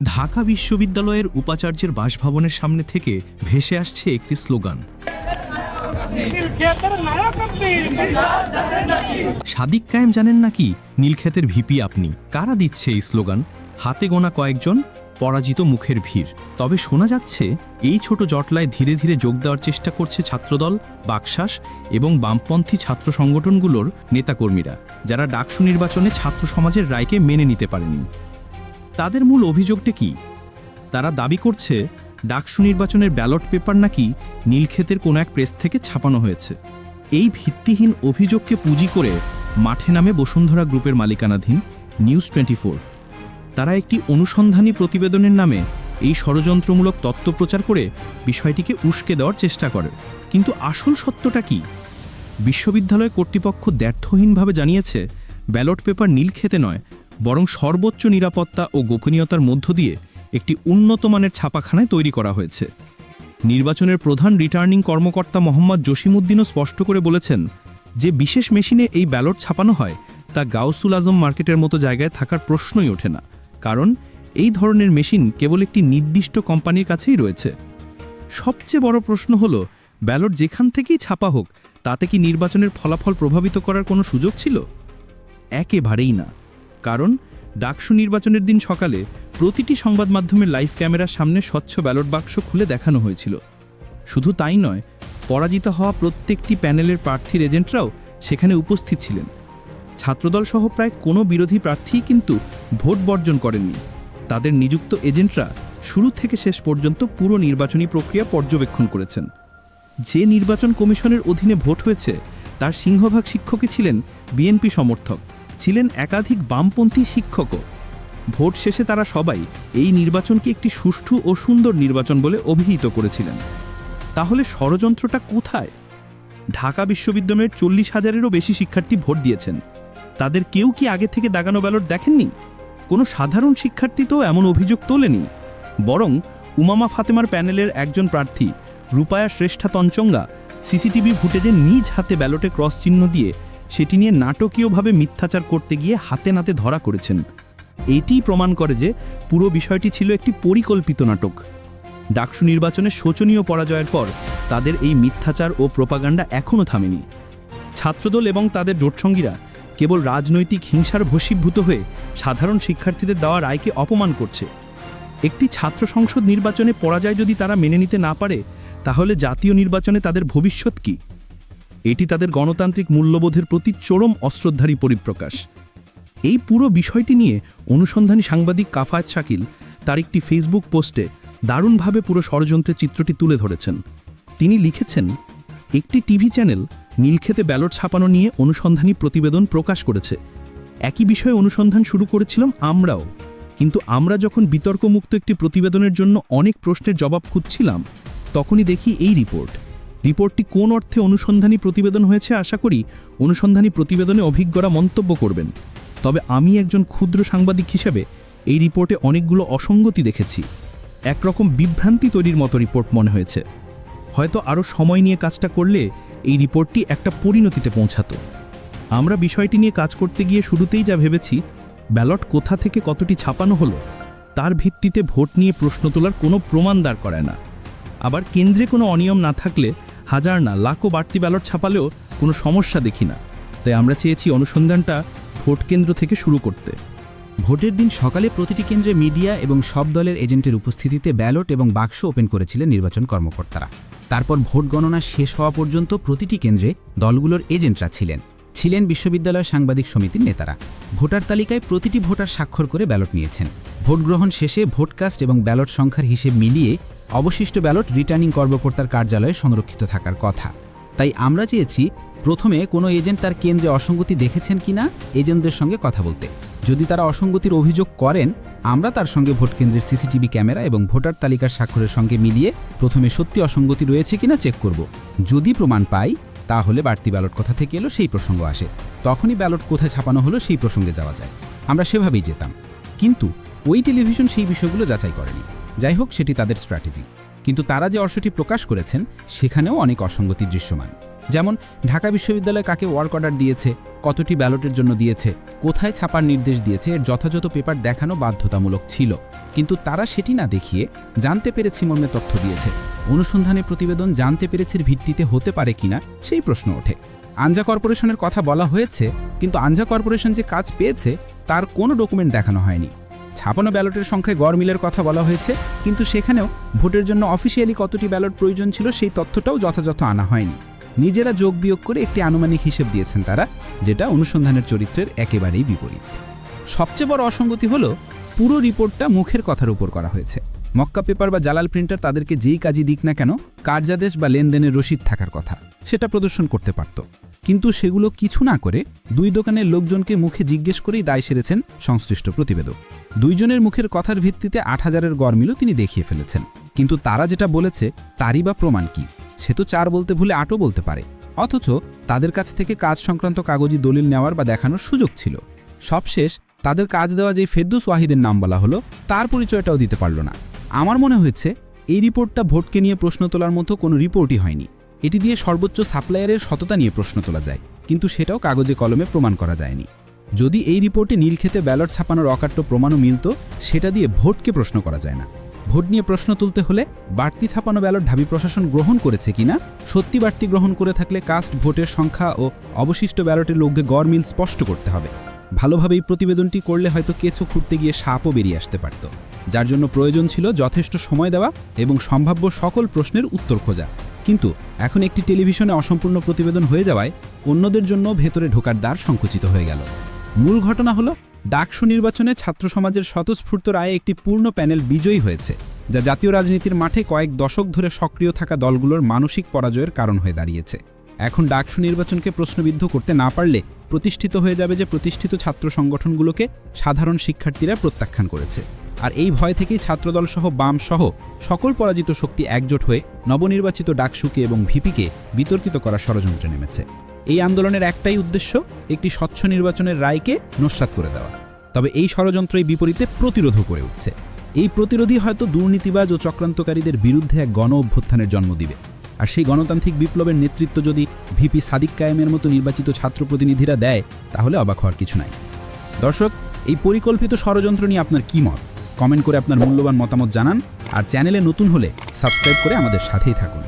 ঢাকা বিশ্ববিদ্যালয়ের উপাচার্যের বাসভবনের সামনে থেকে ভেসে আসছে একটি স্লোগান। সাদিক কায়েম জানেন নাকি, নীলক্ষেতের ভিপি আপনি। কারা দিচ্ছে এই স্লোগান? হাতে গোনা কয়েকজন, পরাজিত মুখের ভিড়। তবে শোনা যাচ্ছে, এই ছোট জটলায় ধীরে ধীরে যোগ দেওয়ার চেষ্টা করছে ছাত্রদল, বাকশাস এবং বামপন্থী ছাত্র সংগঠনগুলোর নেতাকর্মীরা, যারা ডাকসু নির্বাচনে ছাত্র সমাজের রায়কে মেনে নিতে পারেনি। তাদের মূল অভিযোগটা কি? তারা দাবি করছে, ডাকসু নির্বাচনের ব্যালট পেপার নাকি নীলক্ষেতের কোনো এক প্রেস থেকে ছাপানো হয়েছে। এই ভিত্তিহীন অভিযোগকে পুঁজি করে মাঠে নামে বসুন্ধরা গ্রুপের মালিকানাধীন নিউজ টোয়েন্টি তারা একটি অনুসন্ধানী প্রতিবেদনের নামে এই ষড়যন্ত্রমূলক তত্ত্ব প্রচার করে বিষয়টিকে উস্কে দেওয়ার চেষ্টা করে। কিন্তু আসল সত্যটা কি? বিশ্ববিদ্যালয় কর্তৃপক্ষ দ্ব্যর্থহীনভাবে জানিয়েছে, ব্যালট পেপার নীলক্ষেতে নয় বরং সর্বোচ্চ নিরাপত্তা ও গোপনীয়তার মধ্য দিয়ে একটি উন্নত মানের ছাপাখানায় তৈরি করা হয়েছে। নির্বাচনের প্রধান রিটার্নিং কর্মকর্তা মোহাম্মদ জসিমউদ্দিনও স্পষ্ট করে বলেছেন যে বিশেষ মেশিনে এই ব্যালট ছাপানো হয়, তা গাউসুল আজম মার্কেটের মতো জায়গায় থাকার প্রশ্নই ওঠে না। কারণ এই ধরনের মেশিন কেবল একটি নির্দিষ্ট কোম্পানির কাছেই রয়েছে। সবচেয়ে বড় প্রশ্ন হল, ব্যালট যেখান থেকেই ছাপা হোক, তাতে কি নির্বাচনের ফলাফল প্রভাবিত করার কোনো সুযোগ ছিল? একেবারেই না। কারণ ডাকসু নির্বাচনের দিন সকালে প্রতিটি সংবাদ মাধ্যমের লাইভ ক্যামেরার সামনে স্বচ্ছ ব্যালট বাক্স খুলে দেখানো হয়েছিল। শুধু তাই নয়, পরাজিত হওয়া প্রত্যেকটি প্যানেলের প্রার্থীর এজেন্টরাও সেখানে উপস্থিত ছিলেন। ছাত্রদল সহ প্রায় কোনো বিরোধী প্রার্থীই কিন্তু ভোট বর্জন করেননি। তাদের নিযুক্ত এজেন্টরা শুরু থেকে শেষ পর্যন্ত পুরো নির্বাচনী প্রক্রিয়া পর্যবেক্ষণ করেছেন। যে নির্বাচন কমিশনের অধীনে ভোট হয়েছে, তার সিংহভাগ শিক্ষকই ছিলেন বিএনপি সমর্থক। ছিলেন একাধিক বামপন্থী শিক্ষকও। ভোট শেষে তারা সবাই এই নির্বাচনকে একটি সুষ্ঠু ও সুন্দর নির্বাচন বলে অভিহিত করেছিলেন। তাহলে ষড়যন্ত্রটা কোথায়? ঢাকা বিশ্ববিদ্যালয়ের চল্লিশ হাজারেরও বেশি শিক্ষার্থী ভোট দিয়েছেন। তাদের কেউ কি আগে থেকে দাগানো ব্যালট দেখেননি? কোনো সাধারণ শিক্ষার্থী তো এমন অভিযোগ তোলেনি। বরং উমামা ফাতেমার প্যানেলের একজন প্রার্থী রূপায়া শ্রেষ্ঠা তঞ্চঙ্গা সিসিটিভি ফুটেজে নিজ হাতে ব্যালটে ক্রস চিহ্ন দিয়ে সেটি নিয়ে নাটকীয়ভাবে মিথ্যাচার করতে গিয়ে হাতে নাতে ধরা করেছেন। এটিই প্রমাণ করে যে পুরো বিষয়টি ছিল একটি পরিকল্পিত নাটক। ডাকসু নির্বাচনে শোচনীয় পরাজয়ের পর তাদের এই মিথ্যাচার ও প্রপাগান্ডা এখনও থামেনি। ছাত্রদল এবং তাদের জোটসঙ্গীরা কেবল রাজনৈতিক হিংসার ভসীভূত হয়ে সাধারণ শিক্ষার্থীদের দেওয়া রায়কে অপমান করছে। একটি ছাত্র সংসদ নির্বাচনে পরাজয় যদি তারা মেনে নিতে না পারে, তাহলে জাতীয় নির্বাচনে তাদের ভবিষ্যৎ কি? এটি তাদের গণতান্ত্রিক মূল্যবোধের প্রতি চরম অশ্রদ্ধারী পরিপ্রকাশ। এই পুরো বিষয়টি নিয়ে অনুসন্ধানী সাংবাদিক কাফায়েত শাকিল তার একটি ফেসবুক পোস্টে দারুণভাবে পুরো ষড়যন্ত্রের চিত্রটি তুলে ধরেছেন। তিনি লিখেছেন, একটি টিভি চ্যানেল নীলক্ষেতে ব্যালট ছাপানো নিয়ে অনুসন্ধানী প্রতিবেদন প্রকাশ করেছে। একই বিষয়ে অনুসন্ধান শুরু করেছিলাম আমরাও। কিন্তু আমরা যখন বিতর্কমুক্ত একটি প্রতিবেদনের জন্য অনেক প্রশ্নের জবাব খুঁজছিলাম, তখনই দেখি এই রিপোর্ট। রিপোর্টটি কোন অর্থে অনুসন্ধানী প্রতিবেদন হয়েছে আশা করি অনুসন্ধানী প্রতিবেদনে অভিজ্ঞরা মন্তব্য করবেন। তবে আমি একজন ক্ষুদ্র সাংবাদিক হিসেবে এই রিপোর্টে অনেকগুলো অসঙ্গতি দেখেছি। একরকম বিভ্রান্তি তৈরির মতো রিপোর্ট মনে হয়েছে। হয়তো আরও সময় নিয়ে কাজটা করলে এই রিপোর্টটি একটা পরিণতিতে পৌঁছাতো। আমরা বিষয়টি নিয়ে কাজ করতে গিয়ে শুরুতেই যা ভেবেছি, ব্যালট কোথা থেকে কতটি ছাপানো হলো, তার ভিত্তিতে ভোট নিয়ে প্রশ্ন তোলার কোনো প্রমাণ দাঁড় করায় না। আবার কেন্দ্রে কোনো অনিয়ম না থাকলে হাজার না লাখো বাড়তি ব্যালট ছাপালেও কোনো সমস্যা দেখি না। তাই আমরা চেয়েছি অনুসন্ধানটা ভোট কেন্দ্র থেকে শুরু করতে। ভোটের দিন সকালে প্রতিটি কেন্দ্রে মিডিয়া এবং সব দলের এজেন্টের উপস্থিতিতে ব্যালট এবং বাক্স ওপেন করেছিলেন নির্বাচন কর্মকর্তারা। তারপর ভোট গণনা শেষ হওয়া পর্যন্ত প্রতিটি কেন্দ্রে দলগুলোর এজেন্টরা ছিলেন। ছিলেন বিশ্ববিদ্যালয় সাংবাদিক সমিতির নেতারা। ভোটার তালিকায় প্রতিটি ভোটার স্বাক্ষর করে ব্যালট নিয়েছেন। ভোট গ্রহণ শেষে ভোটকাস্ট এবং ব্যালট সংখ্যার হিসেব মিলিয়ে অবশিষ্ট ব্যালট রিটার্নিং কর্মকর্তার কার্যালয়ে সংরক্ষিত থাকার কথা। তাই আমরা চেয়েছি, প্রথমে কোনো এজেন্ট তার কেন্দ্রে অসঙ্গতি দেখেছেন কিনা, এজেন্টদের সঙ্গে কথা বলতে। যদি তারা অসঙ্গতির অভিযোগ করেন, আমরা তার সঙ্গে ভোট কেন্দ্রের সিসিটিভি ক্যামেরা এবং ভোটার তালিকার স্বাক্ষরের সঙ্গে মিলিয়ে প্রথমে সত্যি অসঙ্গতি রয়েছে কিনা চেক করব। যদি প্রমাণ পাই, তাহলে বাড়তি ব্যালট কথা থেকে এলো সেই প্রসঙ্গ আসে। তখনই ব্যালট কোথায় ছাপানো হলো সেই প্রসঙ্গে যাওয়া যায়। আমরা সেভাবেই যেতাম। কিন্তু ওই টেলিভিশন সেই বিষয়গুলো যাচাই করেনি। যাই হোক সেটি তাদের স্ট্র্যাটেজি কিন্তু তারা যে অর্শটি প্রকাশ করেছেন, সেখানেও অনেক অসঙ্গতি দৃশ্যমান। যেমন, ঢাকা বিশ্ববিদ্যালয় কাকে ওয়ার্ক অর্ডার দিয়েছে, কতটি ব্যালটের জন্য দিয়েছে, কোথায় ছাপার নির্দেশ দিয়েছে, এর যথাযথ পেপার দেখানো বাধ্যতামূলক ছিল। কিন্তু তারা সেটি না দেখিয়ে জানতে পেরেছি মর্মে তথ্য দিয়েছে। অনুসন্ধানে প্রতিবেদন জানতে পেরেছের ভিত্তিতে হতে পারে কিনা, সেই প্রশ্ন ওঠে। আনজা কর্পোরেশনের কথা বলা হয়েছে, কিন্তু আনজা কর্পোরেশন যে কাজ পেয়েছে, তার কোনো ডকুমেন্ট দেখানো হয়নি। ছাপানো ব্যালটের সংখ্যায় গড় মিলের কথা বলা হয়েছে, কিন্তু সেখানেও ভোটের জন্য অফিসিয়ালি কতটি ব্যালট প্রয়োজন ছিল সেই তথ্যটাও যথাযথ আনা হয়নি। নিজেরা যোগ বিয়োগ করে একটি আনুমানিক হিসেব দিয়েছেন তারা, যেটা অনুসন্ধানের চরিত্রের একেবারেই বিপরীত। সবচেয়ে বড় অসঙ্গতি হলো, পুরো রিপোর্টটা মুখের কথার উপর করা হয়েছে। মক্কা পেপার বা জালাল প্রিন্টার তাদেরকে যেই কাজই দিক না কেন, কার্যাদেশ বা লেনদেনের রসিদ থাকার কথা, সেটা প্রদর্শন করতে পারত। কিন্তু সেগুলো কিছু না করে দুই দোকানের লোকজনকে মুখে জিজ্ঞেস করেই দায় সেরেছেন সংশ্লিষ্ট প্রতিবেদক। দুইজনের মুখের কথার ভিত্তিতে আট হাজারের গড়মিলও তিনি দেখিয়ে ফেলেছেন। কিন্তু তারা যেটা বলেছে, তারই বা প্রমাণ কি? সে তো চার বলতে ভুলে আটও বলতে পারে। অথচ তাদের কাছ থেকে কাজ সংক্রান্ত কাগজি দলিল নেওয়ার বা দেখানোর সুযোগ ছিল। সবশেষ তাদের কাজ দেওয়া যে ফেরদুস ওয়াহিদের নাম বলা হলো, তার পরিচয়টাও দিতে পারল না। আমার মনে হয়েছে, এই রিপোর্টটা ভোটকে নিয়ে প্রশ্ন তোলার মতো কোনো রিপোর্টই হয়নি। এটি দিয়ে সর্বোচ্চ সাপ্লায়ারের সততা নিয়ে প্রশ্ন তোলা যায়। কিন্তু সেটাও কাগজে কলমে প্রমাণ করা যায়নি। যদি এই রিপোর্টে নীলক্ষেতে ব্যালট ছাপানোর অকাট্য প্রমাণও মিলত, সেটা দিয়ে ভোটকে প্রশ্ন করা যায় না। ভোট নিয়ে প্রশ্ন তুলতে হলে বাড়তি ছাপানো ব্যালট ঢাবি প্রশাসন গ্রহণ করেছে কিনা, সত্যি বাড়তি গ্রহণ করে থাকলে কাস্ট ভোটের সংখ্যা ও অবশিষ্ট ব্যালটের লোককে গড় মিল স্পষ্ট করতে হবে। ভালোভাবে এই প্রতিবেদনটি করলে হয়তো কেঁচো খুঁড়তে গিয়ে সাপও বেরিয়ে আসতে পারত। যার জন্য প্রয়োজন ছিল যথেষ্ট সময় দেওয়া এবং সম্ভাব্য সকল প্রশ্নের উত্তর খোঁজা। কিন্তু এখন একটি টেলিভিশনে অসম্পূর্ণ প্রতিবেদন হয়ে যাওয়ায় অন্যদের জন্য ভেতরে ঢোকার দ্বার সংকুচিত হয়ে গেল। মূল ঘটনা হলো, ডাকসু নির্বাচনে ছাত্র সমাজের স্বতঃস্ফূর্ত রায়ে একটি পূর্ণ প্যানেল বিজয়ী হয়েছে, যা জাতীয় রাজনীতির মাঠে কয়েক দশক ধরে সক্রিয় থাকা দলগুলোর মানসিক পরাজয়ের কারণ হয়ে দাঁড়িয়েছে। এখন ডাকসু নির্বাচনকে প্রশ্নবিদ্ধ করতে না পারলে প্রতিষ্ঠিত হয়ে যাবে যে প্রতিষ্ঠিত ছাত্র সংগঠনগুলোকে সাধারণ শিক্ষার্থীরা প্রত্যাখ্যান করেছে। আর এই ভয় থেকেই ছাত্রদল সহ বাম সহ সকল পরাজিত শক্তি একজোট হয়ে নবনির্বাচিত ডাকসুকে এবং ভিপিকে বিতর্কিত করার ষড়যন্ত্রে নেমেছে। এই আন্দোলনের একটাই উদ্দেশ্য, একটি স্বচ্ছ নির্বাচনের রায়কে নস্বাত করে দেওয়া। তবে এই ষড়যন্ত্রের বিপরীতে প্রতিরোধও করে উঠছে। এই প্রতিরোধই হয়তো দুর্নীতিবাজ ও চক্রান্তকারীদের বিরুদ্ধে এক গণ অভ্যুত্থানের জন্ম দিবে। আর সেই গণতান্ত্রিক বিপ্লবের নেতৃত্ব যদি ভিপি সাদিক কায়েমের মতো নির্বাচিত ছাত্র প্রতিনিধিরা দেয়, তাহলে অবাক হওয়ার কিছু নাই। দর্শক, এই পরিকল্পিত ষড়যন্ত্র নিয়ে আপনার কী মত? কমেন্ট করে আপনার মূল্যবান মতামত জানান আর চ্যানেলে নতুন হলে সাবস্ক্রাইব করে আমাদের সাথেই থাকুন।